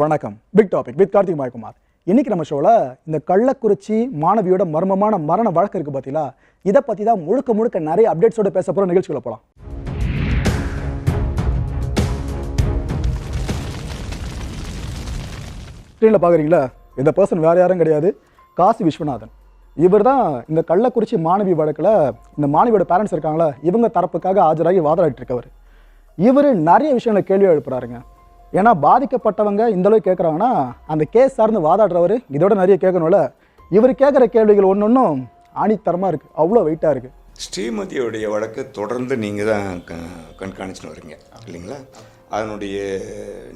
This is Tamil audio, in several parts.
வணக்கம். Big topic with Karthik Mayakumar. இன்னைக்கு நம்ம ஷோவில் இந்த கள்ளக்குறிச்சி மாணவியோட மர்மமான மரண வழக்கு இருக்கு பார்த்தீங்களா இதை பற்றி தான் முழுக்க முழுக்க நிறைய அப்டேட்ஸோட பேச போகிற நிகழ்ச்சிகளை போகலாம் ஸ்க்ரீனில் பார்க்குறீங்களா இந்த பர்சன் வேறு யாரும் கிடையாது. காசி விஸ்வநாதன். இவர் தான் இந்த கள்ளக்குறிச்சி மாணவி வழக்கில் இந்த மாணவியோட பேரண்ட்ஸ் இருக்காங்களா? இவங்க தரப்புக்காக ஆஜராகி வாதாடிட்டு இருக்கவர். இவர் நிறைய விஷயங்களை கேள்வி எழுப்புறாருங்க. ஏன்னா பாதிக்கப்பட்டவங்க இந்தளவுக்கு கேட்குறாங்கன்னா அந்த கேஸ் சார்ந்து வாதாடுறவர் இதோட நிறைய கேட்கணும்ல இவர் கேட்குற கேள்விகள் ஒன்று ஒன்றும் ஆணித்தரமாக இருக்குது அவ்வளோ வெயிட்டாக இருக்குது ஸ்ரீமதியுடைய வழக்கு தொடர்ந்து நீங்கள் தான் க கண்காணிச்சுன்னு வரீங்க. இல்லைங்களா? அதனுடைய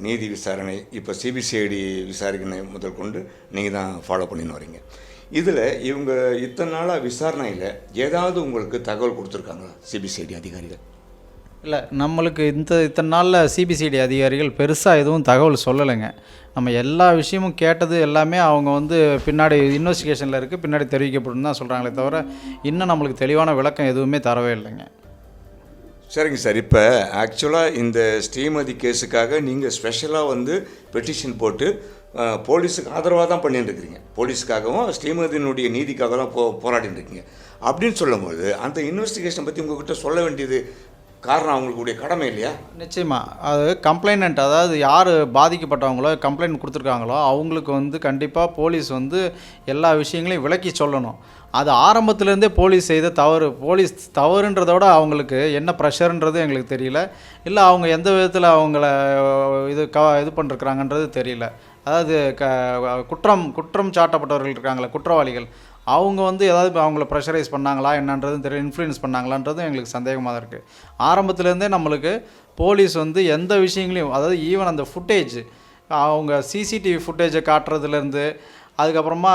நீதி விசாரணை இப்போ சிபிசிஐடி விசாரிக்கணும் முதல் கொண்டு நீங்கள் தான் ஃபாலோ பண்ணின்னு வரீங்க. இதில் இவங்க இத்தனை நாளாக விசாரணையில் ஏதாவது உங்களுக்கு தகவல் கொடுத்துருக்காங்களா? சிபிசிஐடி அதிகாரிகள். இல்லை நம்மளுக்கு இந்த இத்தனை நாளில் சிபிசிடி அதிகாரிகள் பெருசாக எதுவும் தகவல் சொல்லலைங்க. நம்ம எல்லா விஷயமும் கேட்டது எல்லாமே அவங்க வந்து பின்னாடி இன்வெஸ்டிகேஷனில் இருக்குது பின்னாடி தெரிவிக்கப்படும் தான் சொல்கிறாங்களே தவிர இன்னும் நம்மளுக்கு தெளிவான விளக்கம் எதுவுமே தரவே இல்லைங்க. சரிங்க சார். இப்போ ஆக்சுவலாக இந்த ஸ்ரீமதி கேஸுக்காக நீங்கள் ஸ்பெஷலாக வந்து பெட்டிஷன் போட்டு போலீஸுக்கு ஆதரவாக தான் பண்ணிட்டு இருக்கிறீங்க போலீஸுக்காகவும் ஸ்ரீமதியினுடைய நீதிக்காக தான் போ போராடிட்டு இருக்கீங்க. அப்படின்னு சொல்லும்போது அந்த இன்வெஸ்டிகேஷன் பற்றி உங்ககிட்ட சொல்ல வேண்டியது காரணம் அவங்களுடைய கடமை இல்லையா? நிச்சயமாக அது கம்ப்ளைனண்ட் அதாவது யார் பாதிக்கப்பட்டவங்களோ கம்ப்ளைண்ட் கொடுத்துருக்காங்களோ அவங்களுக்கு வந்து கண்டிப்பாக போலீஸ் வந்து எல்லா விஷயங்களையும் விளக்கி சொல்லணும். அது ஆரம்பத்துலேருந்தே போலீஸ் செய்த தவறு. போலீஸ் தவறுன்றத விட அவங்களுக்கு என்ன ப்ரெஷர்ன்றது எங்களுக்கு தெரியல. இல்லை அவங்க எந்த விதத்தில் அவங்கள இது க இது பண்ணிருக்கிறாங்கன்றது தெரியல. அதாவது க குற்றம் குற்றம் சாட்டப்பட்டவர்கள் இருக்காங்களே குற்றவாளிகள் அவங்க வந்து ஏதாவது இப்போ அவங்கள ப்ரெஷரைஸ் பண்ணாங்களா? என்னன்றதும் தெரியும் இன்ஃப்ளூயன்ஸ் பண்ணாங்களான்றதும் எங்களுக்கு சந்தேகமாக தான் இருக்குது ஆரம்பத்துலேருந்தே நம்மளுக்கு போலீஸ் வந்து எந்த விஷயங்களையும் அதாவது ஈவன் அந்த ஃபுட்டேஜ் அவங்க சிசிடிவி ஃபுட்டேஜை காட்டுறதுலேருந்து அதுக்கப்புறமா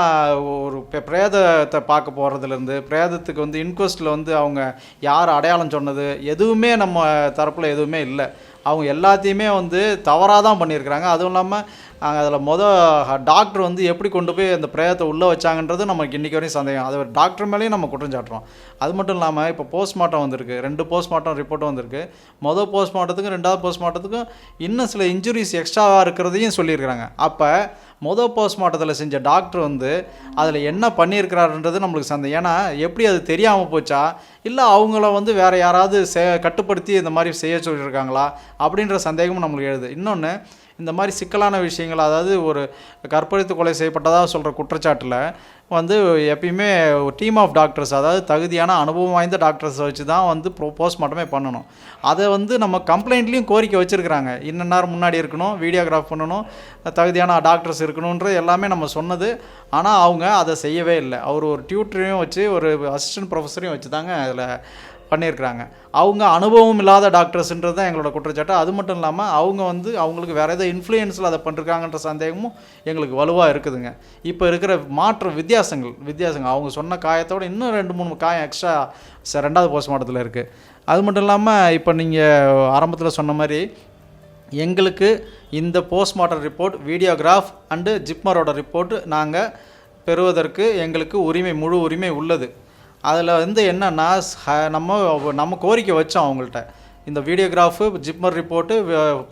ஒரு பிரேதத்தை பார்க்க போகிறதுலேருந்து பிரேதத்துக்கு வந்து இன்கொஸ்ட்டில் வந்து அவங்க யார் அடையாளம் சொன்னது எதுவுமே நம்ம தரப்பில் எதுவுமே இல்லை. அவங்க எல்லாத்தையுமே வந்து தவறாக தான் பண்ணியிருக்கிறாங்க. அதுவும் இல்லாமல் அதில் மொதல் டாக்டர் வந்து எப்படி கொண்டு போய் அந்த பிரேதத்தை உள்ளே வச்சாங்கன்றது நமக்கு இன்றைக்கி வரையும் சந்தேகம். அது டாக்டர் மேலேயும் நம்ம குற்றம் சாட்டுறோம். அது மட்டும் இல்லாமல் இப்போ போஸ்ட்மார்ட்டம் வந்திருக்கு. ரெண்டு போஸ்ட்மார்ட்டம் ரிப்போர்ட்டும் வந்திருக்கு. மொதல் போஸ்ட்மார்ட்டத்துக்கும் ரெண்டாவது போஸ்ட்மார்ட்டத்துக்கும் இன்னும் சில இன்ஜுரிஸ் எக்ஸ்ட்ராவாக இருக்கிறதையும் சொல்லியிருக்கிறாங்க. அப்போ மொதல் போஸ்ட்மார்ட்டத்தில் செஞ்ச டாக்டர் வந்து அதில் என்ன பண்ணியிருக்கிறாருன்றது நம்மளுக்கு சந்தேகம். ஏன்னா எப்படி அது தெரியாமல் போச்சா? இல்லை அவங்கள வந்து வேறு யாராவது சே கட்டுப்படுத்தி இந்த மாதிரி செய்ய சொல்லியிருக்காங்களா? அப்படின்ற சந்தேகமும் நம்மளுக்கு எழுது. இன்னொன்று இந்த மாதிரி சிக்கலான விஷயங்கள் அதாவது ஒரு கற்பழித்து கொலை செய்யப்பட்டதாக சொல்கிற குற்றச்சாட்டில் வந்து எப்பயுமே டீம் ஆஃப் டாக்டர்ஸ் அதாவது தகுதியான அனுபவம் வாய்ந்த டாக்டர்ஸை வச்சு தான் வந்து ப்ரோ போஸ்ட்மார்ட்டமே பண்ணணும். அதை வந்து நம்ம கம்ப்ளைண்ட்லேயும் கோரிக்கை வச்சுருக்கிறாங்க. இன்ன நேரம் முன்னாடி இருக்கணும் வீடியோகிராஃப் பண்ணணும் தகுதியான டாக்டர்ஸ் இருக்கணுன்றது எல்லாமே நம்ம சொன்னது. ஆனால் அவங்க அதை செய்யவே இல்லை. அவர் ஒரு டியூட்டரையும் வச்சு ஒரு அசிஸ்டன்ட் ப்ரொஃபஸரையும் வச்சு தாங்க அதில் பண்ணியிருக்கிறாங்க. அவங்க அனுபவம் இல்லாத டாக்டர்ஸ்ன்றது தான் எங்களோட குற்றச்சாட்டு. அது மட்டும் இல்லாமல் அவங்க வந்து அவங்களுக்கு வேறு ஏதோ இன்ஃப்ளூயன்ஸில் அதை பண்ணிருக்காங்கன்ற சந்தேகமும் எங்களுக்கு வலுவாக இருக்குதுங்க. இப்போ இருக்கிற மாற்று வித்தியாசங்கள் வித்தியாசங்கள். அவங்க சொன்ன காயத்தோட இன்னும் ரெண்டு மூணு காயம் எக்ஸ்ட்ரா ச- ரெண்டாவது போஸ்ட்மார்ட்டத்தில் இருக்குது அது மட்டும் இல்லாமல் இப்போ நீங்கள் ஆரம்பத்தில் சொன்ன மாதிரி எங்களுக்கு இந்த போஸ்ட்மார்ட்டம் ரிப்போர்ட் வீடியோகிராஃப் அண்டு ஜிப்மரோட ரிப்போர்ட் நாங்கள் பெறுவதற்கு எங்களுக்கு உரிமை முழு உரிமை உள்ளது. அதில் வந்து என்னென்னா நம்ம நம்ம கோரிக்கை வச்சோம் அவங்கள்ட்ட. இந்த videograph JIPMER report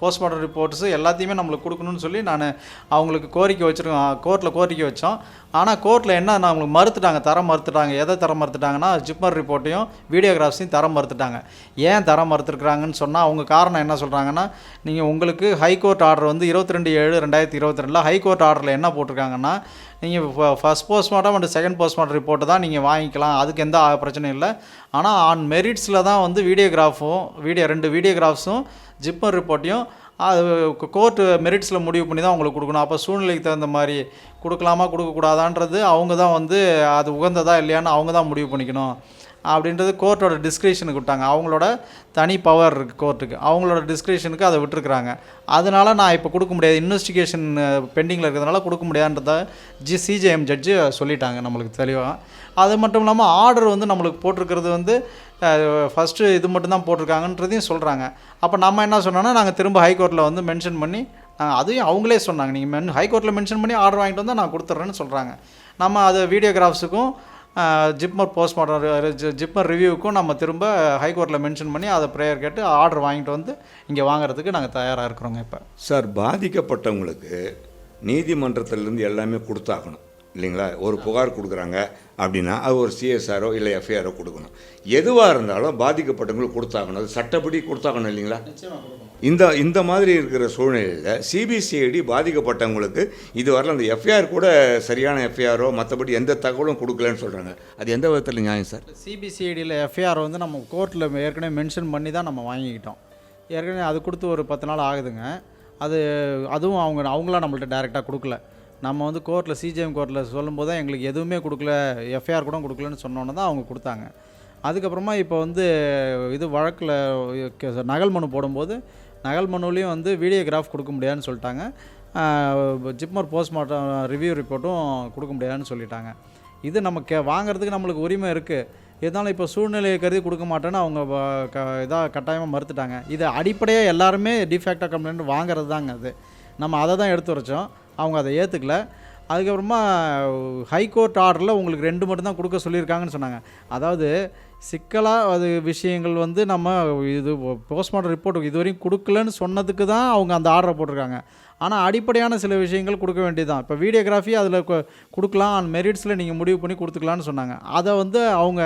postmortem reports எல்லாத்தையுமே நம்மளுக்கு கொடுக்கணும்னு சொல்லி நான் அவங்களுக்கு கோரிக்கை வச்சுருக்கோம். கோர்ட்டில் கோரிக்கை வச்சோம். ஆனால் கோர்ட்டில் என்ன நான் அவங்களுக்கு மறுத்துட்டாங்க தரம் மறுத்துட்டாங்க எதை தரம் மறுத்துட்டாங்கன்னா ஜிப்மர் ரிப்போர்ட்டையும் வீடியோகிராஃப்ஸையும் தரம் மறுத்துட்டாங்க. ஏன் தரம் மறுத்துருக்குறாங்கன்னு சொன்னால் அவங்க காரணம் என்ன சொல்கிறாங்கன்னா நீங்கள் உங்களுக்கு ஹைகோர்ட் ஆர்டர் வந்து இருபத்தி ரெண்டு ஏழு ரெண்டாயிரத்தி இருபத்தி ரெண்டில் ஹைகோர்ட் ஆர்டரில் என்ன போட்டிருக்காங்கன்னா நீங்கள் first postmortem and second postmortem ரிப்போர்ட்டை தான் நீங்கள் வாங்கிக்கலாம் அதுக்கு எந்த பிரச்சனையும் இல்லை. ஆனால் ஆன் மெரிட்ஸில் தான் வந்து வீடியோகிராஃபும் வீடியோ ரெண்டு வீடியோகிராஃப்ஸும் ஜிப்மர் ரிப்போர்ட்டையும் அது கோர்ட்டு மெரிட்ஸில் முடிவு பண்ணி தான் அவங்களுக்கு கொடுக்கணும். அப்போ சூழ்நிலைக்கு தகுந்த மாதிரி கொடுக்கலாமா கொடுக்கக்கூடாதான்றது அவங்க தான் வந்து அது உகந்ததா இல்லையான்னு அவங்க தான் முடிவு பண்ணிக்கணும். அப்படின்றது கோர்ட்டோட டிஸ்கிரிப்ஷனுக்கு விட்டாங்க. அவங்களோட தனி பவர் இருக்குது கோர்ட்டுக்கு அவங்களோட டிஸ்கிரிப்ஷனுக்கு அதை விட்டுருக்குறாங்க. அதனால நான் இப்போ கொடுக்க முடியாது. இன்வெஸ்டிகேஷன் பெண்டிங்கில் இருக்கிறதுனால கொடுக்க முடியாதுன்றத ஜி சிஜேஎம் ஜட்ஜு சொல்லிட்டாங்க நம்மளுக்கு தெளிவாக அது மட்டும் இல்லாமல் ஆர்டர் வந்து நம்மளுக்கு போட்டிருக்கிறது வந்து ஃபஸ்ட்டு இது மட்டும்தான் போட்டிருக்காங்கன்றதையும் சொல்கிறாங்க அப்போ நம்ம என்ன சொன்னோன்னா நாங்கள் திரும்ப ஹைகோர்ட்டில் வந்து மென்ஷன் பண்ணி நாங்கள் அதையும் அவங்களே சொன்னாங்க. நீங்கள் மென் ஹைகோர்ட்டில் மென்ஷன் பண்ணி ஆர்டர் வாங்கிட்டு வந்தால் நான் கொடுத்துட்றேன்னு சொல்கிறாங்க நம்ம அது வீடியோகிராஃப்ஸுக்கும் ஜிப்மர் போஸ்ட்மார்ட்டம் ஜிப்மர் ரிவ்யூவுக்கும் நம்ம திரும்ப ஹைகோர்ட்டில் மென்ஷன் பண்ணி அதை ப்ரேயர் கேட்டு ஆர்டர் வாங்கிட்டு வந்து இங்கே வாங்குறதுக்கு நாங்கள் தயாராக இருக்கிறோங்க இப்போ. சார் பாதிக்கப்பட்டவங்களுக்கு நீதிமன்றத்திலேருந்து எல்லாமே கொடுத்தாகணும். இல்லைங்களா? ஒரு புகார் கொடுக்குறாங்க அப்படின்னா அது ஒரு சிஎஸ்ஆரோ இல்லை எஃப்ஐஆரோ கொடுக்கணும். எதுவாக இருந்தாலும் பாதிக்கப்பட்டவங்களுக்கு கொடுத்தாகணும். அது சட்டப்படி கொடுத்தாகணும் இல்லைங்களா? இந்த இந்த மாதிரி இருக்கிற சூழ்நிலையில் சிபிசிஐடி பாதிக்கப்பட்டவங்களுக்கு இதுவரையில் அந்த எஃப்ஐஆர் கூட சரியான எஃப்ஐஆரோ மற்றபடி எந்த தகவலும் கொடுக்கலன்னு சொல்கிறாங்க அது எந்த விதத்தில் நியாயம் சார்? சிபிசிஐடியில் எஃப்ஐஆர் வந்து நம்ம கோர்ட்டில் ஏற்கனவே மென்ஷன் பண்ணி தான் நம்ம வாங்கிக்கிட்டோம். ஏற்கனவே அது கொடுத்து ஒரு பத்து நாள் ஆகுதுங்க. அது அதுவும் அவங்க அவங்களாம் நம்மள்ட்ட டைரெக்டாக கொடுக்கல. நம்ம வந்து கோர்ட்டில் சிஜிஎம் கோர்ட்டில் சொல்லும்போது தான் எங்களுக்கு எதுவுமே கொடுக்கல எஃப்ஐஆர் கூட கொடுக்கலன்னு சொன்னோன்னு தான் அவங்க கொடுத்தாங்க. அதுக்கப்புறமா இப்போ வந்து இது வழக்கில் நகல் மனு போடும்போது நகல் மனுலேயும் வந்து வீடியோகிராஃப் கொடுக்க முடியாதுன்னு சொல்லிட்டாங்க. ஜிப்மர் போஸ்ட்மார்ட்டம் ரிவ்யூ ரிப்போர்ட்டும் கொடுக்க முடியாதுன்னு சொல்லிட்டாங்க. இது நம்ம கே வாங்குறதுக்கு நம்மளுக்கு உரிமை இருக்குது இருந்தாலும் இப்போ சூழ்நிலையை கருதி கொடுக்க மாட்டேன்னு அவங்க க இதாக கட்டாயமாக மறுத்துட்டாங்க. இது அடிப்படையாக எல்லாருமே டிஃபேக்டாக கம்ப்ளைண்ட் வாங்குறது தாங்க அது. நம்ம அதை தான் எடுத்து வரைச்சோம். அவங்க அதை ஏற்றுக்கல அதுக்கப்புறமா ஹைகோர்ட் ஆர்டரில் உங்களுக்கு ரெண்டு மட்டும்தான் கொடுக்க சொல்லியிருக்காங்கன்னு சொன்னாங்க. அதாவது சிக்கலாக அது விஷயங்கள் வந்து நம்ம இது போஸ்ட்மார்ட்டம் ரிப்போர்ட் இதுவரையும் கொடுக்கலன்னு சொன்னதுக்கு தான் அவங்க அந்த ஆர்டரை போட்டிருக்காங்க. ஆனால் அடிப்படையான சில விஷயங்கள் கொடுக்க வேண்டியதுதான். இப்போ வீடியோகிராஃபி அதில் கொடுக்கலாம். அண்ட் மெரிட்ஸில் நீங்கள் முடிவு பண்ணி கொடுத்துக்கலான்னு சொன்னாங்க. அதை வந்து அவங்க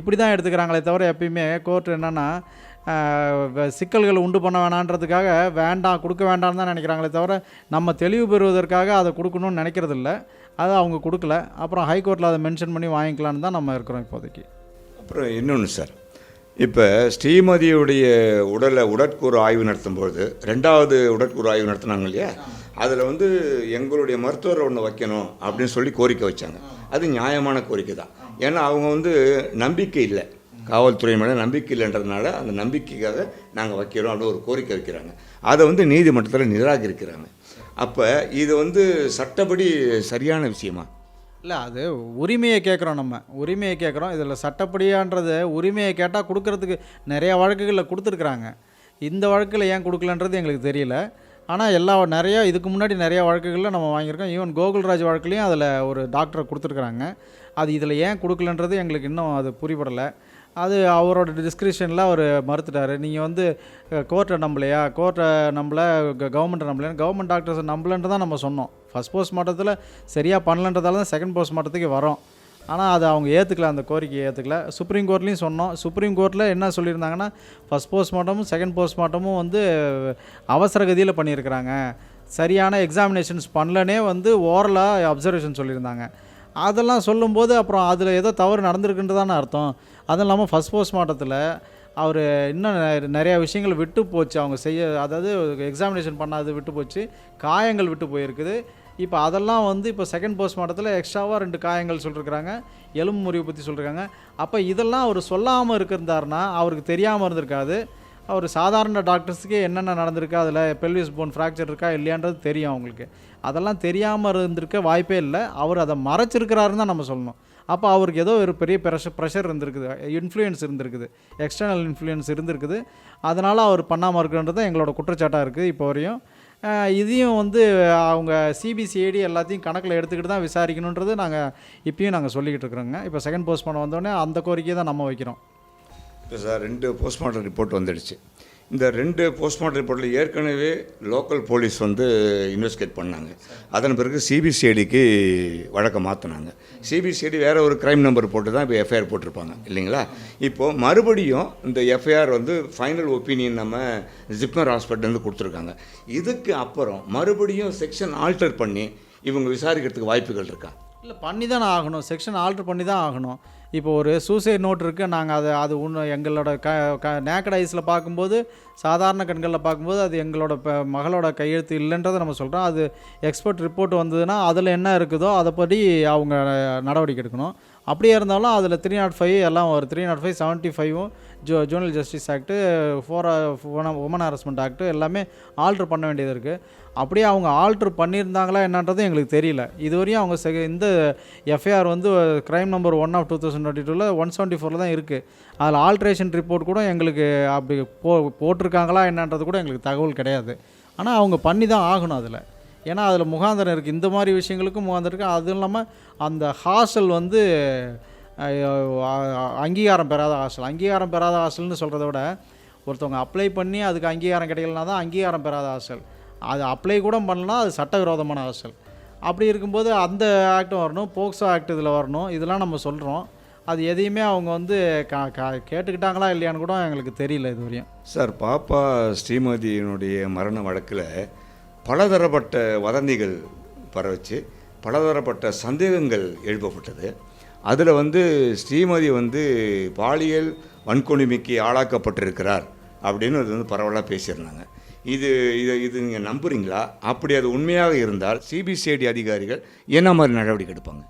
இப்படி தான் எடுத்துக்கிறாங்களே தவிர எப்பயுமே கோர்ட் என்னென்னா சிக்கல்கள் உண்டு பண்ண வேணான்றதுக்காக வேண்டாம் கொடுக்க வேண்டாம்னு தான் நினைக்கிறாங்களே தவிர நம்ம தெளிவு பெறுவதற்காக அதை கொடுக்கணும்னு நினைக்கிறதில்ல. அதை அவங்க கொடுக்கல. அப்புறம் ஹைகோர்ட்டில் அதை மென்ஷன் பண்ணி வாங்கிக்கலான்னு தான் நம்ம இருக்கிறோம் இப்போதைக்கு. அப்புறம் இன்னொன்று சார். இப்போ ஸ்ரீமதியுடைய உடலை உடற்கூறு ஆய்வு நடத்தும்பொழுது ரெண்டாவது உடற்கூறு ஆய்வு நடத்தினாங்க இல்லையா? அதில் வந்து எங்களுடைய மருத்துவர் ஒன்று வைக்கணும் அப்படின்னு சொல்லி கோரிக்கை வச்சாங்க. அது நியாயமான கோரிக்கை தான். ஏன்னா அவங்க வந்து நம்பிக்கை இல்லை. காவல்துறை மேலே நம்பிக்கை இல்லைன்றதுனால அந்த நம்பிக்கைக்காக நாங்கள் வைக்கிறோம் அப்படின்னு ஒரு கோரிக்கை வைக்கிறாங்க. அதை வந்து நீதிமன்றத்தில் நிராகரிக்கிறாங்க. அப்போ இது வந்து சட்டப்படி சரியான விஷயமா? இல்லை அது உரிமையை கேட்குறோம் நம்ம. உரிமையை கேட்குறோம். இதில் சட்டப்படியான்றது உரிமையை கேட்டால் கொடுக்கறதுக்கு நிறைய வழக்குகளில் கொடுத்துருக்குறாங்க. இந்த வழக்கில் ஏன் கொடுக்கலன்றது எங்களுக்கு தெரியல. ஆனால் எல்லா நிறையா இதுக்கு முன்னாடி நிறையா வழக்குகளில் நம்ம வாங்கியிருக்கோம். ஈவன் கோகுல்ராஜ் வழக்குலேயும் அதில் ஒரு டாக்டரை கொடுத்துருக்குறாங்க. அது இதில் ஏன் கொடுக்கலன்றது எங்களுக்கு இன்னும் அது புரிபடலை. அது அவரோட டிஸ்கிரிப்ஷனில் அவர் மறுத்துட்டார். நீங்கள் வந்து கோர்ட்டை நம்பலையா? கோர்ட்டை நம்பலை கவர்மெண்ட்டை நம்பலையா? கவர்மெண்ட் டாக்டர்ஸை நம்பலன்ட்டு தான் நம்ம சொன்னோம். ஃபஸ்ட் போஸ்ட் மாட்டத்தில் சரியாக பண்ணலன்றதால தான் செகண்ட் போஸ்ட் மார்ட்டத்துக்கு வரோம். ஆனால் அதை அவங்க ஏற்றுக்கல அந்த கோரிக்கையை ஏற்றுக்கல சுப்ரீம் கோர்ட்லேயும் சொன்னோம். சுப்ரீம் கோர்ட்டில் என்ன சொல்லியிருந்தாங்கன்னா ஃபஸ்ட் போஸ்ட் மார்ட்டமும் செகண்ட் போஸ்ட் மார்ட்டமும் வந்து அவசர கதியில் பண்ணியிருக்கிறாங்க. சரியான எக்ஸாமினேஷன்ஸ் பண்ணலனே வந்து ஓரலாக அப்சர்வேஷன் சொல்லியிருந்தாங்க. அதெல்லாம் சொல்லும்போது அப்புறம் அதில் ஏதோ தவறு நடந்திருக்குன்றதான தானே அர்த்தம். அதுவும் இல்லாமல் ஃபஸ்ட் போஸ்ட் மார்ட்டத்தில் அவர் இன்னும் நிறையா விஷயங்கள் விட்டு போச்சு. அவங்க செய்ய அதாவது எக்ஸாமினேஷன் பண்ணாது விட்டு போச்சு. காயங்கள் விட்டு போயிருக்குது. இப்போ அதெல்லாம் வந்து இப்போ செகண்ட் போஸ்ட் மார்ட்டத்தில் எக்ஸ்ட்ராவாக ரெண்டு காயங்கள் சொல்லியிருக்கிறாங்க எலும்பு முறிவு பற்றி சொல்லியிருக்காங்க அப்போ இதெல்லாம் அவர் சொல்லாமல் இருக்கிறாருன்னா அவருக்கு தெரியாமல் இருந்திருக்காது. அவர் சாதாரண டாக்டர்ஸுக்கே என்னென்ன நடந்திருக்கா அதில் பெல்விஸ் போன் ஃப்ராக்சர் இருக்கா இல்லையான்றது தெரியும் அவங்களுக்கு. அதெல்லாம் தெரியாமல் இருந்திருக்க வாய்ப்பே இல்லை. அவர் அதை மறைச்சிருக்கிறாருன்னு தான் நம்ம சொல்லணும். அப்போ அவருக்கு ஏதோ ஒரு பெரிய ப்ரெஷர் ப்ரெஷர் இருந்திருக்குது. இன்ஃப்ளூயன்ஸ் இருந்திருக்குது. எக்ஸ்டர்னல் இன்ஃப்ளூயன்ஸ் இருந்திருக்குது. அதனால் அவர் பண்ணாமல் இருக்குன்றது தான் எங்களோட குற்றச்சாட்டாக இருக்குது இப்போ வரையும். இதையும் வந்து அவங்க சிபிசிஐடி எல்லாத்தையும் கணக்கில் எடுத்துக்கிட்டு தான் விசாரிக்கணுன்றது நாங்கள் இப்பயும் நாங்கள் சொல்லிக்கிட்டு இருக்கிறோங்க. இப்போ செகண்ட் போஸ்ட் பண்ண வந்தோடனே அந்த கோரிக்கையை தான் நம்ம வைக்கிறோம். டாக்டர் சார் ரெண்டு போஸ்ட்மார்ட்டம் ரிப்போர்ட் வந்துடுச்சு. இந்த ரெண்டு போஸ்ட்மார்ட்டம் ரிப்போர்ட்டில் ஏற்கனவே லோக்கல் போலீஸ் வந்து இன்வெஸ்டிகேட் பண்ணாங்க. அதன் பிறகு சிபிசிஐடிக்கு வழக்கை மாற்றினாங்க சிபிசிஐடி வேறு ஒரு க்ரைம் நம்பர் போட்டு தான் இப்போ எஃப்ஐஆர் போட்டிருப்பாங்க. இல்லைங்களா? இப்போது மறுபடியும் இந்த எஃப்ஐஆர் வந்து ஃபைனல் ஒப்பீனியன் நம்ம ஜிப்மர் ஹாஸ்பிட்டல்லேருந்து கொடுத்துருக்காங்க. இதுக்கு அப்புறம் மறுபடியும் செக்ஷன் ஆல்டர் பண்ணி இவங்க விசாரிக்கிறதுக்கு வாய்ப்புகள் இருக்கா? இல்லை பண்ணி தான் ஆகணும். செக்ஷன் ஆல்ட்ரு பண்ணி தான் ஆகணும். இப்போ ஒரு சூசைட் நோட் இருக்குது நாங்கள் அதை அது ஒன்று எங்களோட க க நேக்கட் ஐஸில் பார்க்கும்போது சாதாரண கண்களில் பார்க்கும்போது அது எங்களோட ப மகளோட கையெழுத்து இல்லைன்றதை நம்ம சொல்கிறோம் அது எக்ஸ்பர்ட் ரிப்போர்ட் வந்ததுன்னா அதில் என்ன இருக்குதோ அதைப்படி அவங்க நடவடிக்கை எடுக்கணும். அப்படியே இருந்தாலும் அதில் த்ரீ நாட் ஃபைவ் எல்லாம் ஒரு த்ரீ நாட் ஃபைவ் செவன்ட்டி ஃபைவும் Joe juvenile justice act for woman harassment act எல்லாமே ஆல்ட்ரு பண்ண வேண்டியது இருக்குது அப்படியே அவங்க ஆல்ட்ரு பண்ணியிருந்தாங்களா என்னன்றது எங்களுக்கு தெரியல. இதுவரையும் அவங்க செக இந்த எஃப்ஐஆர் வந்து crime number one of two thousand twenty டூவில் ஒன் செவன்ட்டி ஃபோரில் தான் இருக்குது அதில் ஆல்ட்ரேஷன் ரிப்போர்ட் கூட எங்களுக்கு அப்படி போ போட்டிருக்காங்களா என்னன்றது கூட எங்களுக்கு தகவல் கிடையாது. ஆனால் அவங்க பண்ணி தான் ஆகணும் அதில். ஏன்னா அதில் முகாந்திரம் இருக்குது இந்த மாதிரி விஷயங்களுக்கும் முகாந்திரம் இருக்குது அதுவும் இல்லாமல் அந்த ஹாஸ்டல் வந்து அங்கீகாரம் பெறாத ஹாஸ்டல் அங்கீகாரம் பெறாத ஹாஸ்டல்னு சொல்கிறத விட ஒருத்தவங்க அப்ளை பண்ணி அதுக்கு அங்கீகாரம் கிடைக்கலனா தான் அங்கீகாரம் பெறாத ஹாஸ்டல் அது அப்ளை கூட பண்ணலாம் அது சட்டவிரோதமான அரசல் அப்படி இருக்கும்போது அந்த ஆக்டும் வரணும் போக்சோ ஆக்ட் இதில் வரணும் இதெல்லாம் நம்ம சொல்கிறோம் அது எதையுமே அவங்க வந்து கா கா கேட்டுக்கிட்டாங்களா இல்லையான்னு கூட எங்களுக்கு தெரியல இது வரையும் சார் பாப்பா ஸ்ரீமதியினுடைய மரண வழக்கில் பலதரப்பட்ட வதந்திகள் பரவச்சு பலதரப்பட்ட சந்தேகங்கள் எழுப்பப்பட்டது. அதில் வந்து ஸ்ரீமதி வந்து பாலியல் வன்கொடுமைக்கு ஆளாக்கப்பட்டிருக்கிறார் அப்படின்னு அது வந்து பரவலாக பேசியிருந்தாங்க. இது இது இது நீங்கள் நம்புறீங்களா? அப்படி அது உண்மையாக இருந்தால் சிபிசிஐடி அதிகாரிகள் என்ன மாதிரி நடவடிக்கை எடுப்பாங்க?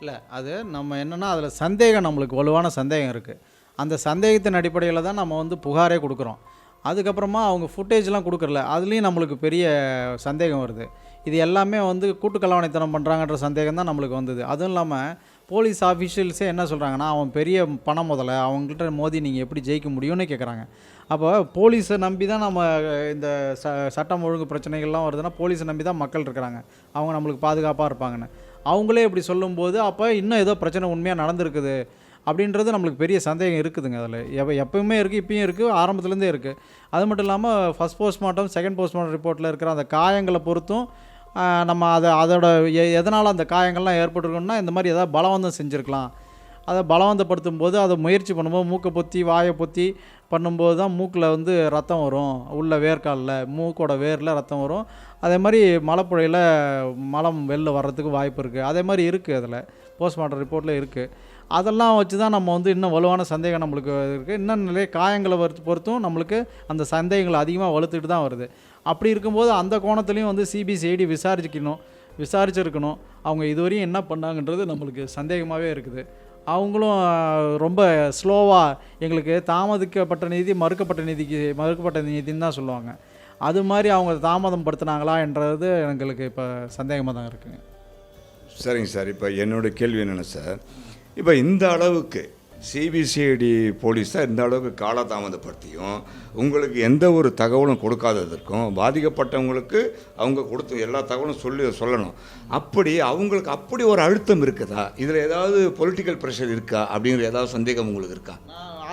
இல்லை அது நம்ம என்னென்னா அதில் சந்தேகம் நம்மளுக்கு வலுவான சந்தேகம் இருக்குது அந்த சந்தேகத்தின் அடிப்படையில் தான் நம்ம வந்து புகாரே கொடுக்குறோம். அதுக்கப்புறமா அவங்க ஃபுட்டேஜ்லாம் கொடுக்குறல அதுலேயும் நம்மளுக்கு பெரிய சந்தேகம் வருது. இது எல்லாமே வந்து கூட்டுக்கலவணைத்தனம் பண்ணுறாங்கன்ற சந்தேகம் தான் நம்மளுக்கு வந்தது. அதுவும் இல்லாமல் போலீஸ் ஆஃபீஷியல்ஸே என்ன சொல்கிறாங்கன்னா அவன் பெரிய பணம் முதல்ல அவங்கள்ட்ட மோதி நீங்கள் எப்படி ஜெயிக்க முடியும்னு கேட்குறாங்க அப்போ போலீஸை நம்பி தான் நம்ம இந்த ச சட்டம் ஒழுங்கு பிரச்சனைகள்லாம் வருதுன்னா போலீஸை நம்பி தான் மக்கள் இருக்கிறாங்க. அவங்க நம்மளுக்கு பாதுகாப்பாக இருப்பாங்கன்னு. அவங்களே இப்படி சொல்லும்போது அப்போ இன்னும் ஏதோ பிரச்சனை உண்மையாக நடந்திருக்குது அப்படின்றது நம்மளுக்கு பெரிய சந்தேகம் இருக்குதுங்க அதில். எப்போ எப்போயுமே இருக்குது இப்பயும் இருக்குது ஆரம்பத்துலேருந்தே இருக்குது அது மட்டும் இல்லாமல் ஃபஸ்ட் போஸ்ட்மார்ட்டம் செகண்ட் போஸ்ட்மார்ட்டம் ரிப்போர்ட்டில் இருக்கிற அந்த காயங்களை பொறுத்தும் நம்ம அதை அதோட எ எதனால் அந்த காயங்கள்லாம் ஏற்பட்டிருக்குன்னா இந்த மாதிரி எதாவது பலவந்தம் செஞ்சுருக்கலாம். அதை பலவந்தப்படுத்தும் போது அதை முயற்சி பண்ணும்போது மூக்கை பொத்தி வாயை பொத்தி பண்ணும்போது தான் மூக்கில் வந்து ரத்தம் வரும். உள்ள வேர்க்காலில் மூக்கோட வேரில் ரத்தம் வரும். அதே மாதிரி மலைப்புழையில் மலம் வெளில வர்றதுக்கு வாய்ப்பு இருக்குது அதே மாதிரி இருக்குது அதில். போஸ்ட்மார்ட்டம் ரிப்போர்ட்டில் இருக்குது அதெல்லாம் வச்சு தான் நம்ம வந்து இன்னும் வலுவான சந்தேகம் நம்மளுக்கு இருக்குது இன்னும் நிறைய காயங்களை பொறுத்தும் நம்மளுக்கு அந்த சந்தேகங்கள் அதிகமாக வலுத்துட்டு தான் வருது. அப்படி இருக்கும்போது அந்த கோணத்துலேயும் வந்து சிபிசிஐடி விசாரிக்கணும் விசாரிச்சிருக்கணும். அவங்க இதுவரையும் என்ன பண்ணாங்கன்றது நம்மளுக்கு சந்தேகமாகவே இருக்குது. அவங்களும் ரொம்ப ஸ்லோவாக எங்களுக்கு தாமதிக்கப்பட்ட நிதி மறுக்கப்பட்ட நிதிக்கு மறுக்கப்பட்ட நிதின்னு தான் சொல்லுவாங்க. அது மாதிரி அவங்க தாமதம் படுத்துனாங்களா என்றது எங்களுக்கு இப்போ சந்தேகமாக தான் இருக்குங்க. சரிங்க சார். இப்போ என்னோட கேள்வி என்னென்ன சார் இப்போ இந்த அளவுக்கு சிபிசிஐடி போலீஸ் தான் இந்த அளவுக்கு காலதாமதப்படுத்தியும் உங்களுக்கு எந்த ஒரு தகவலும் கொடுக்காததற்கும் பாதிக்கப்பட்டவங்களுக்கு அவங்க கொடுத்து எல்லா தகவலும் சொல்லி சொல்லணும். அப்படி அவங்களுக்கு அப்படி ஒரு அழுத்தம் இருக்குதா? இதில் ஏதாவது பொலிட்டிக்கல் ப்ரெஷர் இருக்கா? அப்படிங்கிற ஏதாவது சந்தேகம் உங்களுக்கு இருக்கா?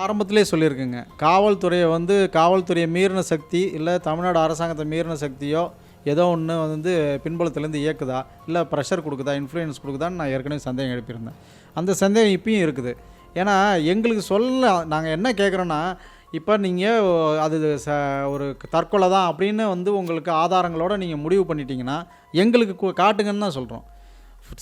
ஆரம்பத்திலே சொல்லியிருக்கேங்க. காவல்துறையை வந்து காவல்துறையை மீறின சக்தி இல்லை தமிழ்நாடு அரசாங்கத்தை மீறின சக்தியோ ஏதோ ஒன்று வந்து பின்புலத்துலேருந்து இயக்குதா? இல்லை ப்ரெஷர் கொடுக்குதா? இன்ஃப்ளூயன்ஸ் கொடுக்குதான்னு நான் ஏற்கனவே சந்தேகம் எழுப்பியிருந்தேன். அந்த சந்தேகம் இப்பயும் இருக்குது. ஏன்னா எங்களுக்கு சொல்ல நாங்கள் என்ன கேட்குறோன்னா இப்போ நீங்கள் அது ச ஒரு தற்கொலை தான் அப்படின்னு வந்து உங்களுக்கு ஆதாரங்களோடு நீங்கள் முடிவு பண்ணிட்டீங்கன்னா எங்களுக்கு காட்டுங்கன்னு தான் சொல்கிறோம்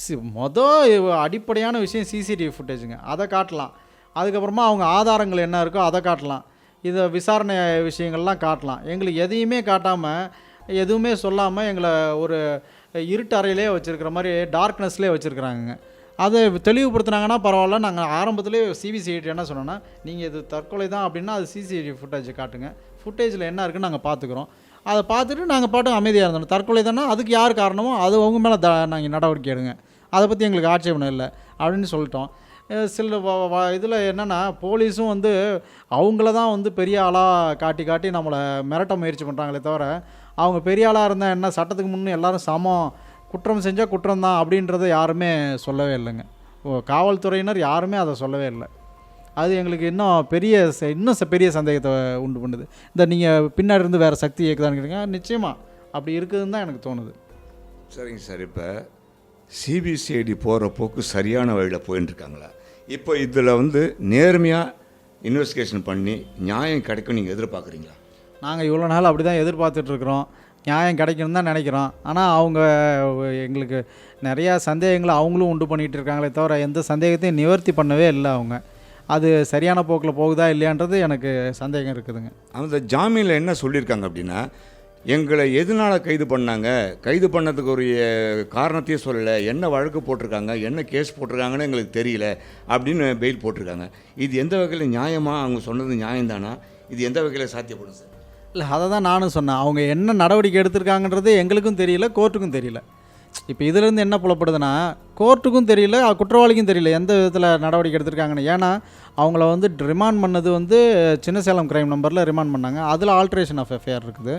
சி- மொதல் அடிப்படையான விஷயம் சிசிடிவி ஃபுட்டேஜுங்க. அதை காட்டலாம். அதுக்கப்புறமா அவங்க ஆதாரங்கள் என்ன இருக்கோ அதை காட்டலாம். இதை விசாரணை விஷயங்கள்லாம் காட்டலாம். எங்களுக்கு எதையுமே காட்டாமல் எதுவுமே சொல்லாமல் எங்களை ஒரு இருட்டு அறையிலே வச்சுருக்கிற மாதிரி டார்க்னஸ்லேயே வச்சுருக்குறாங்க அதை தெளிவுபடுத்தினாங்கன்னா பரவாயில்ல. நாங்கள் ஆரம்பத்திலே சிபிசிஐடி என்ன சொன்னோன்னா நீங்கள் இது தற்கொலை தான் அப்படின்னா அது சிசிடிவி ஃபுட்டேஜ் காட்டுங்க. ஃபுட்டேஜில் என்ன இருக்குன்னு நாங்கள் பார்த்துக்குறோம். அதை பார்த்துட்டு நாங்கள் பாட்டு அமைதியாக இருந்தோம். தற்கொலை தானே? அதுக்கு யார் காரணமோ அது அவங்க மேலே த நாங்கள் நடவடிக்கை எடுங்க. அதை பற்றி எங்களுக்கு ஆட்சேபணம் இல்லை அப்படின்னு சொல்லிட்டோம். சில இதில் என்னென்னா போலீஸும் வந்து அவங்கள தான் வந்து பெரிய ஆளாக காட்டி காட்டி நம்மளை மிரட்ட முயற்சி பண்ணுறாங்களே தவிர அவங்க பெரிய ஆளாக இருந்தால் என்ன சட்டத்துக்கு முன்னே எல்லோரும் சமம். குற்றம் செஞ்சால் குற்றம் தான் அப்படின்றத யாருமே சொல்லவே இல்லைங்க. ஓ காவல்துறையினர் யாருமே அதை சொல்லவே இல்லை. அது எங்களுக்கு இன்னும் பெரிய இன்னும் பெரிய சந்தேகத்தை உண்டு பண்ணுது. இந்த நீங்கள் பின்னாடி இருந்து வேறு சக்தி இயக்குதான்னு கேட்டீங்க நிச்சயமாக அப்படி இருக்குதுன்னு தான் எனக்கு தோணுது. சரிங்க சார் இப்போ சிபிசிஐடி போகிற போக்கு சரியான வழியில் போயின்னு இருக்காங்களா இப்போ இதில் வந்து நேர்மையாக இன்வெஸ்டிகேஷன் பண்ணி நியாயம் கிடைக்கும் நீங்கள் எதிர்பார்க்குறீங்களா? நாங்கள் இவ்வளோ நாள் அப்படி தான் எதிர்பார்த்துட்ருக்குறோம் நியாயம் கிடைக்கணும் தான் நினைக்கிறோம். ஆனால் அவங்க எங்களுக்கு நிறையா சந்தேகங்களை அவங்களும் உண்டு பண்ணிகிட்டு இருக்காங்களே தவிர எந்த சந்தேகத்தையும் நிவர்த்தி பண்ணவே இல்லை அவங்க. அது சரியான போக்கில் போகுதா இல்லையான்றது எனக்கு சந்தேகம் இருக்குதுங்க. அந்த ஜாமீனில் என்ன சொல்லியிருக்காங்க அப்படின்னா எங்களை எதனால் கைது பண்ணாங்க? கைது பண்ணதுக்கு ஒரு காரணத்தையும் சொல்லலை. என்ன வழக்கு போட்டிருக்காங்க? என்ன கேஸ் போட்டிருக்காங்கன்னு எங்களுக்கு தெரியல அப்படின்னு பெயில் போட்டிருக்காங்க. இது எந்த வகையில் நியாயமாக அவங்க சொன்னது நியாயம்தானா? இது எந்த வகையில் சாத்தியப்படும் சார்? இல்லை அதை தான் நானும் சொன்னேன். அவங்க என்ன நடவடிக்கை எடுத்திருக்காங்கன்றது எங்களுக்கும் தெரியல கோர்ட்டுக்கும் தெரியல. இப்போ இதுலேருந்து என்ன புலப்படுதுன்னா கோர்ட்டுக்கும் தெரியல குற்றவாளிக்கும் தெரியல எந்த விதத்தில் நடவடிக்கை எடுத்திருக்காங்கன்னு. ஏன்னா அவங்கள வந்து ரிமாண்ட் பண்ணது வந்து சின்ன சேலம் கிரைம் நம்பரில் ரிமாண்ட் பண்ணாங்க. அதில் ஆல்ட்ரேஷன் ஆஃப் எஃப்ஐஆர் இருக்குது.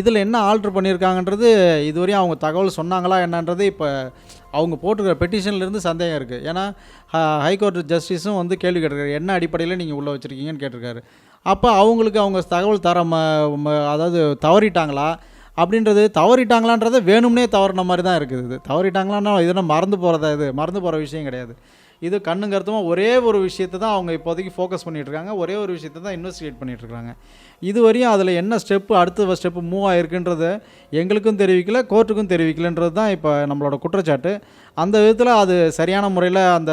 இதில் என்ன ஆல்ட்ரு பண்ணியிருக்காங்கன்றது இதுவரையும் அவங்க தகவல் சொன்னாங்களா என்னன்றது இப்போ அவங்க போட்டிருக்கிற பெட்டிஷன்லேருந்து சந்தேகம் இருக்குது ஏன்னா ஹைகோர்ட் ஜஸ்டிஸும் வந்து கேள்வி கேட்டிருக்காரு. என்ன அடிப்படையில் நீங்கள் உள்ளே வச்சுருக்கீங்கன்னு கேட்டிருக்காரு. அப்போ அவங்களுக்கு அவங்க தகவல் தர ம ம- அதாவது தவறிட்டாங்களா? அப்படின்றது தவறிட்டாங்களான்றது வேணும்னே தவறின மாதிரி தான் இருக்குது இது. தவறிட்டாங்களான்னா இதெல்லாம் மறந்து போகிறதா இது? மறந்து போகிற விஷயம் கிடையாது. இது கண்ணும் கருத்துமாக ஒரே ஒரு விஷயத்தை தான் அவங்க இப்போதைக்கு ஃபோக்கஸ் பண்ணிகிட்ருக்காங்க இருக்காங்க. ஒரே ஒரு விஷயத்தை தான் இன்வெஸ்டிகேட் பண்ணிகிட்ருக்காங்க இருக்காங்க. இது வரையும் அதில் என்ன ஸ்டெப்பு அடுத்த ஸ்டெப்பு மூவ் ஆகிருக்குன்றது எங்களுக்கும் தெரிவிக்கல கோர்ட்டுக்கும் தெரிவிக்கலன்றது தான் இப்போ நம்மளோட குற்றச்சாட்டு. அந்த விதத்தில் அது சரியான முறையில் அந்த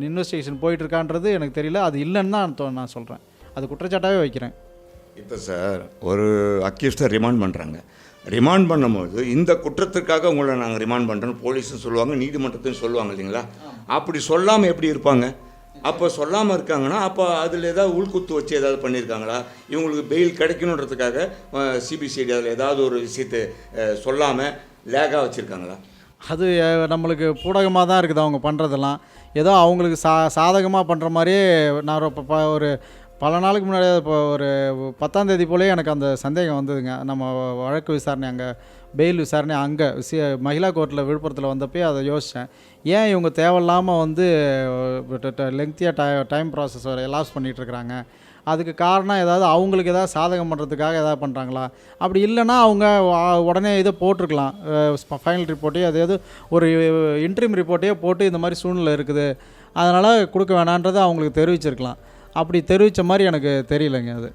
இன்வெஸ்டிகேஷன் போயிட்டுருக்கான்றது எனக்கு தெரியல. அது இல்லைன்னு தான் நான் சொல்கிறேன் அது குற்றச்சாட்டாகவே வைக்கிறேன். இப்போ சார் ஒரு அக்யூஸ்டை ரிமாண்ட் பண்ணுறாங்க ரிமாண்ட் பண்ணும்போது இந்த குற்றத்திற்காக உங்களை நாங்கள் ரிமாண்ட் பண்ணுறோம் போலீஸும் சொல்லுவாங்க நீதிமன்றத்தையும் சொல்லுவாங்க இல்லைங்களா? அப்படி சொல்லாமல் எப்படி இருப்பாங்க? அப்போ சொல்லாமல் இருக்காங்கன்னா அப்போ அதில் ஏதாவது உள்குத்து வச்சு ஏதாவது பண்ணியிருக்காங்களா இவங்களுக்கு பெயில் கிடைக்கணுன்றதுக்காக சிபிசிஐடி அதில் ஏதாவது ஒரு விஷயத்தை சொல்லாமல் லேகாக வச்சுருக்காங்களா? அது நம்மளுக்கு பூடகமாக தான் இருக்குது அவங்க பண்ணுறதெல்லாம் ஏதோ அவங்களுக்கு சா சாதகமாக பண்ணுற மாதிரியே நான் ஒரு பல நாளுக்கு முன்னாடி இப்போ ஒரு பத்தாம் தேதி போலே எனக்கு அந்த சந்தேகம் வந்ததுங்க. நம்ம வழக்கு விசாரணை அங்கே பெயில் விசாரணை அங்கே சி மகிழா கோர்ட்டில் விழுப்புரத்தில் வந்தப்பே அதை யோசித்தேன் ஏன் இவங்க தேவையில்லாமல் வந்து லெங்க்தியாக டை டைம் ப்ராசஸ் லாஸ் பண்ணிகிட்ருக்குறாங்க அதுக்கு காரணம் ஏதாவது அவங்களுக்கு ஏதாவது சாதகம் பண்ணுறதுக்காக ஏதாவது பண்ணுறாங்களா அப்படி இல்லைன்னா அவங்க உடனே இதை போட்டிருக்கலாம். ஃபைனல் ரிப்போர்ட்டையோ அதாவது ஒரு இன்ட்ரீம் ரிப்போர்ட்டையோ போட்டு இந்த மாதிரி சூழ்நிலை இருக்குது. அதனால் கொடுக்க வேணான்றதை அவங்களுக்கு தெரிவிச்சிருக்கலாம். அப்படி தெரிவித்த மாதிரி எனக்கு தெரியலைங்க அது.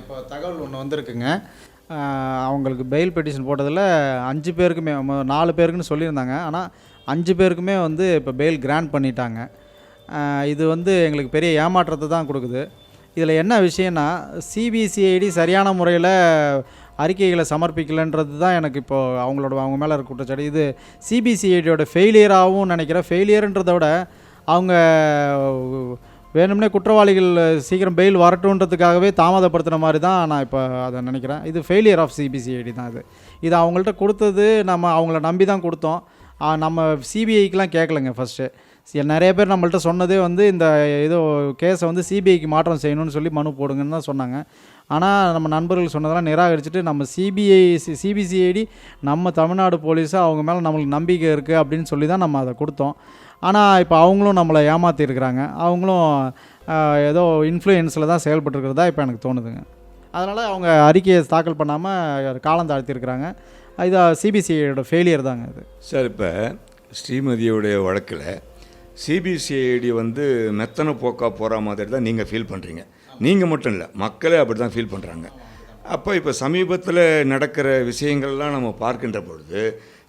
இப்போ தகவல் ஒன்று வந்திருக்குங்க. அவங்களுக்கு பெயில் பெட்டிஷன் போட்டதில் அஞ்சு பேருக்குமே நாலு பேருக்குன்னு சொல்லியிருந்தாங்க. ஆனால் அஞ்சு பேருக்குமே வந்து இப்போ பெயில் கிராண்ட் பண்ணிட்டாங்க. இது வந்து எங்களுக்கு பெரிய ஏமாற்றத்தை தான் கொடுக்குது. இதில் என்ன விஷயம்னா சிபிசிஐடி சரியான முறையில் அறிக்கைகளை சமர்ப்பிக்கலைன்றது தான் எனக்கு இப்போது அவங்களோட அவங்க மேலே இருக்க குற்றச்சாட்டு. இது சிபிசிஐடியோட ஃபெயிலியராகவும் நினைக்கிறேன் ஃபெயிலியர்ன்றதை விட அவங்க வேணும்னே குற்றவாளிகள் சீக்கிரம் பெயில் வரட்டுன்றதுக்காகவே தாமதப்படுத்தின மாதிரி தான் நான் இப்போ அதை நினைக்கிறேன். இது ஃபெயிலியர் ஆஃப் சிபிசிஐடி தான் இது. இது அவங்கள்ட்ட கொடுத்தது நம்ம அவங்கள நம்பி தான் கொடுத்தோம். நம்ம சிபிஐக்கெலாம் கேட்கலங்க ஃபஸ்ட்டு நிறைய பேர் நம்மள்ட்ட சொன்னதே வந்து இந்த ஏதோ கேஸை வந்து சிபிஐக்கு மாற்றம் செய்யணும்னு சொல்லி மனு போடுங்கன்னு தான் சொன்னாங்க. ஆனால் நம்ம நண்பர்கள் சொன்னதெல்லாம் நிராகரிச்சுட்டு நம்ம சிபிஐ சிபிசிஐடி நம்ம தமிழ்நாடு போலீஸாக அவங்க மேலே நம்மளுக்கு நம்பிக்கை இருக்குது அப்படின்னு சொல்லி தான் நம்ம அதை கொடுத்தோம். ஆனால் இப்போ அவங்களும் நம்மளை ஏமாற்றிருக்கிறாங்க அவங்களும் ஏதோ இன்ஃப்ளூயன்ஸில் தான் செயல்பட்டுருக்கிறதா இப்போ எனக்கு தோணுதுங்க. அதனால் அவங்க அறிக்கையை தாக்கல் பண்ணாமல் காலம் தாழ்த்திருக்கிறாங்க இது சிபிசிஐயோட ஃபெயிலியர் தாங்க இது. சார் இப்போ ஸ்ரீமதியோடைய வழக்கில் சிபிசிஐடி வந்து மெத்தனை போக்காக போகிற மாதிரி தான் நீங்கள் ஃபீல் பண்ணுறீங்க நீங்கள் மட்டும் இல்லை மக்களே அப்படி தான் ஃபீல் பண்ணுறாங்க அப்போ இப்போ சமீபத்தில் நடக்கிற விஷயங்கள்லாம் நம்ம பார்க்கின்ற பொழுது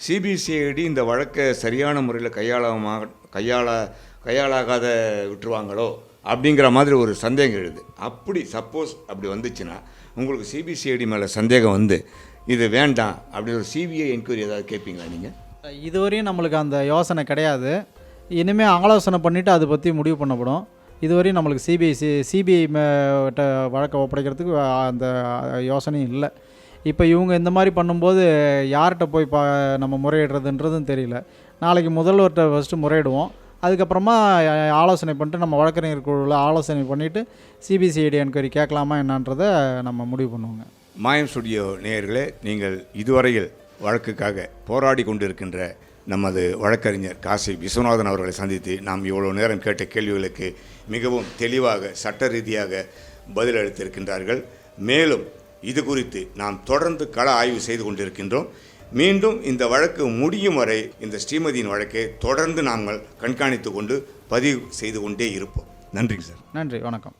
சிபிசிஐடி இந்த வழக்கை சரியான முறையில் கையாளமா கையாள கையாளாகாத விட்டுருவாங்களோ அப்படிங்கிற மாதிரி ஒரு சந்தேகம் எழுது. அப்படி சப்போஸ் அப்படி வந்துச்சுன்னா உங்களுக்கு சிபிசிஐடி மேலே சந்தேகம் வந்து இது வேண்டாம் அப்படி ஒரு சிபிஐ என்கொயரி ஏதாவது கேட்பீங்களா நீங்கள் இதுவரையும் நம்மளுக்கு அந்த யோசனை கிடையாது. இனிமேல் ஆலோசனை பண்ணிவிட்டு அதை பற்றி முடிவு பண்ணப்படும். இதுவரையும் நம்மளுக்கு சிபிஐ சிபிஐ வழக்கை ஒப்படைக்கிறதுக்கு அந்த யோசனையும் இல்லை. இப்போ இவங்க இந்த மாதிரி பண்ணும்போது யார்கிட்ட போய் பா நம்ம முறையிடுறதுன்றதும் தெரியல. நாளைக்கு முதல்வர்கிட்ட ஃபஸ்ட்டு முறையிடுவோம். அதுக்கப்புறமா ஆலோசனை பண்ணிட்டு நம்ம வழக்கறிஞர் குழுவில் ஆலோசனை பண்ணிவிட்டு சிபிசிஐடி என்கொயரி கேட்கலாமா என்னன்றதை நம்ம முடிவு பண்ணுவோங்க. மாயம் ஸ்டுடியோ நேயர்களே நீங்கள் இதுவரையில் வழக்குக்காக போராடி கொண்டிருக்கின்ற நமது வழக்கறிஞர் காசி விஸ்வநாதன் அவர்களை சந்தித்து நாம் இவ்வளோ நேரம் கேட்ட கேள்விகளுக்கு மிகவும் தெளிவாக சட்ட ரீதியாக பதிலளித்திருக்கின்றார்கள். மேலும் இது குறித்து நாம் தொடர்ந்து கள ஆய்வு செய்து கொண்டிருக்கின்றோம். மீண்டும் இந்த வழக்கு முடியும் வரை இந்த ஸ்ரீமதியின் வழக்கை தொடர்ந்து நாங்கள் கண்காணித்து கொண்டு பதிவு செய்து கொண்டே இருப்போம். நன்றிங்க சார். நன்றி வணக்கம்.